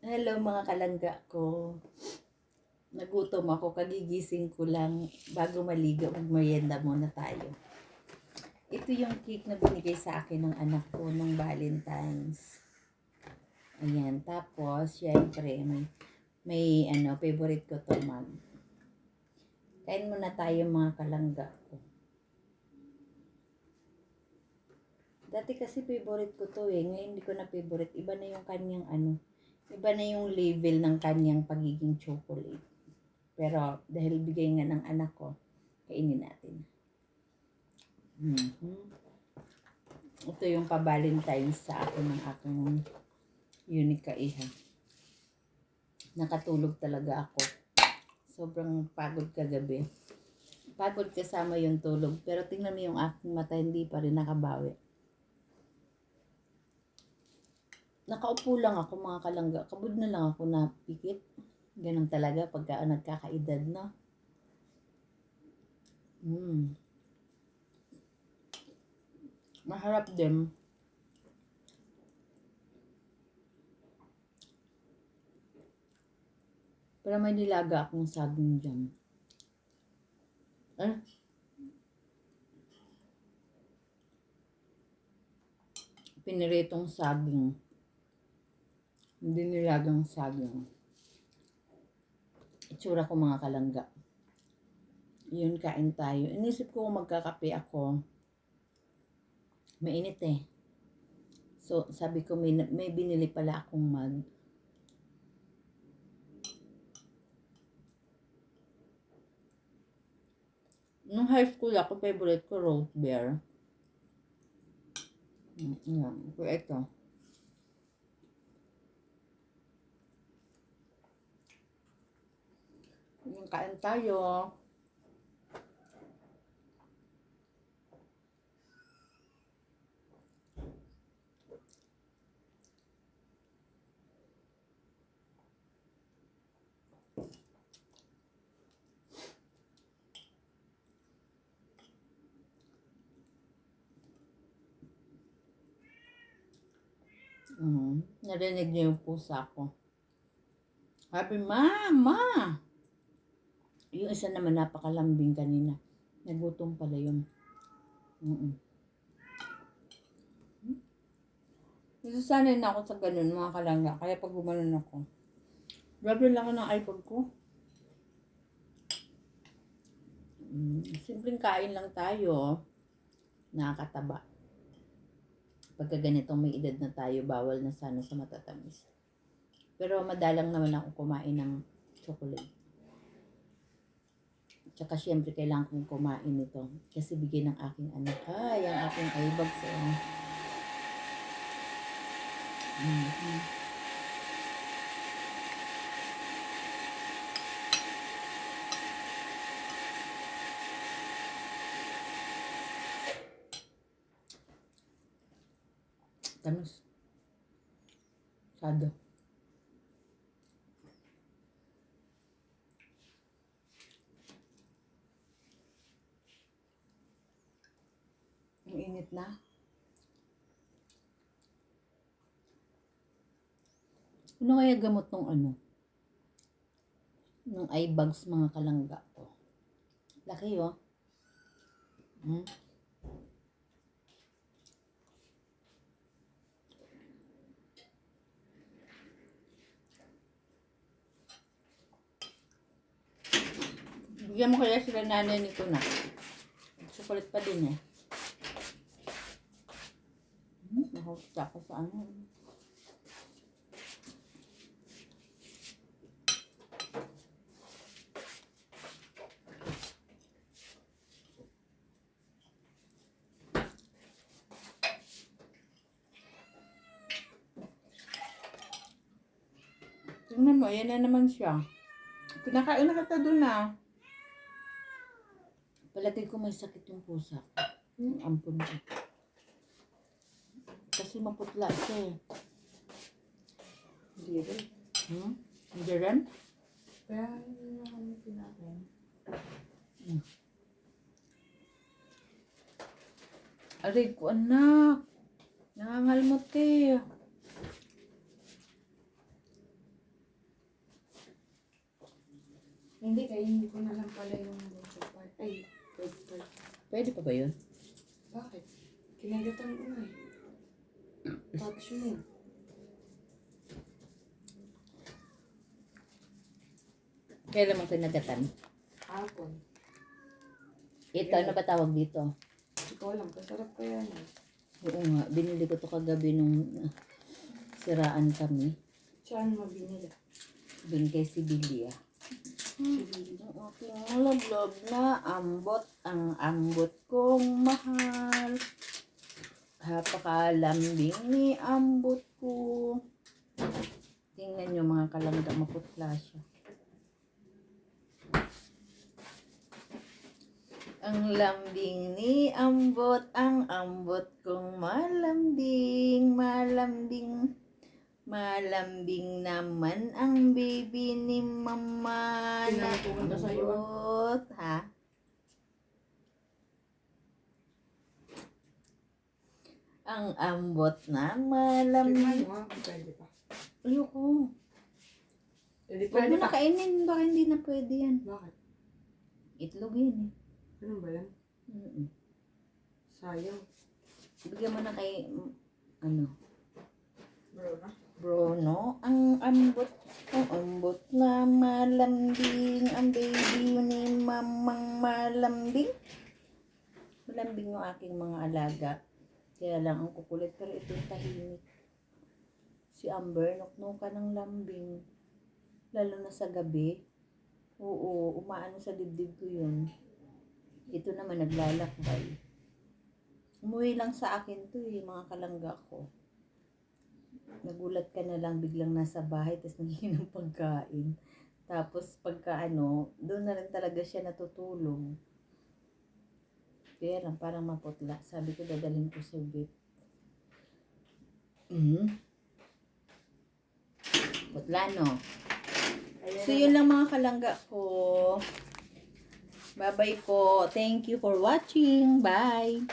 Hello mga kalangga ko. Nagutom ako, kagigising ko lang bago maligo, magmerienda muna tayo. Ito yung cake na binigay sa akin ng anak ko nung Valentine's. Ayan, tapos syempre may may ano, favorite ko to mag. Kain muna tayo mga kalangga ko. Dati kasi favorite ko to eh. Ngayon hindi ko na favorite. Iba na yung kanyang ano. Iba na yung level ng kanyang pagiging chocolate. Pero dahil bigay nga ng anak ko, kainin natin. Mhm. Ito yung pa-Valentine's sa akin ng aking unique kaiha. Nakatulog talaga ako. Sobrang pagod kagabi. Pagod kasama yung tulog. Pero tingnan mo yung aking mata, hindi pa rin nakabawi. Nakaupo lang ako mga kalangga. Kabud na lang ako na pikit. Ganun talaga pagka nagkakaedad na. Mm. Maharap din. Pero may nilaga akong saging dyan. Eh? Piniritong saging. Hindi nilagang saging. Itsura ko mga kalangga. Yun, kain tayo. Inisip ko kung magkakape ako. Mainit eh. So, sabi ko, may, may binili pala akong mug. Nung high school ako, favorite ko roast beer. Mm, Yan. So, ito. Yung kain tayo. Mm, narinig niyo yung pusa ko. Sabi, Mama! Yung isa naman napakalambing kanina. Nagutom pala yun. Mm Nasasanay na ako sa ganun, mga kalangga. Kaya pag gumanon ako, grabe lang ako ng iPod ko. Mm, simpleng kain lang tayo. Nakakataba. Pagka ganitong may edad na tayo, bawal na sana sa matatamis. Pero madalang naman ako kumain ng chocolate. Tsaka syempre kailangan kong kumain nito. Kasi bigay ng aking anak. Ay, ang aking ibags. Eh. Mhm. Tamis. Sado. Ang init na. Ano kaya gamot nung ano? Nung eye bags mga kalangga to. Laki oh. Hmm? Bigyan mo kaya sila nanay nito na. Chocolate pa din eh. Hmm, Nakausta ko sa ano. Tingnan mo, yan na naman siya. Pinakain na kita doon na. Palagay ko may sakit yung pusa. Hmm, ampun ko. Kasi maputla siya eh. Hindi rin. Hmm? Hindi rin? Kaya hindi na kami pinakin. Hmm. Aray ko anak. Nangangalmot eh. Hindi, kaya hindi ko na lang pala yung buto part. Ay, part part. Pwede pa ba yun? Bakit? Kinagat ang una eh. Yun. Kailan mo kinagatan? Hapon. Ito, ano ba tawag dito? Hindi ko alam, kasarap kaya niya. Oo nga, binili ko to kagabi nung uh, siraan kami. Saan mo binili? Bin kay Sibilia. Sige. Ang aking malablob na ambot, ang ambot kong mahal. Hapakalambing ni ambot ko. Tingnan nyo mga kalangga, maputla siya. Ang lambing ni ambot, ang ambot kong malambing, malambing. Malambing naman ang baby ni mama na ah. ambot, ha? Ang ambot na kung pwede pa. Ayoko. Pwede, Huwag pwede mo na pa. kainin, baka hindi na pwede yan. Bakit? Itlog yun eh. Ano ba yan? Mm-mm. Sayang. Bigyan mo na kay, mm, ano, Bro na. Bruno, ang ambot, ang ambot na malambing, ang baby ni mamang malambing. Malambing yung aking mga alaga. Kaya lang ang kukulit, pero ito yung tahimik. Si Amber, nukno ka ng lambing. Lalo na sa gabi. Oo, umaano sa dibdib ko yun. Ito naman naglalakbay. Umuwi lang sa akin to eh, mga kalangga ko nagulat ka na lang biglang nasa bahay tapos nangingin ng pagkain. Tapos pagka ano, doon na rin talaga siya natutulog. Kaya lang parang maputla. Sabi ko dadalhin ko sa vet. Mm. Putla no. Ayan So yun lang mga kalangga ko. Bye bye po. Thank you for watching. Bye.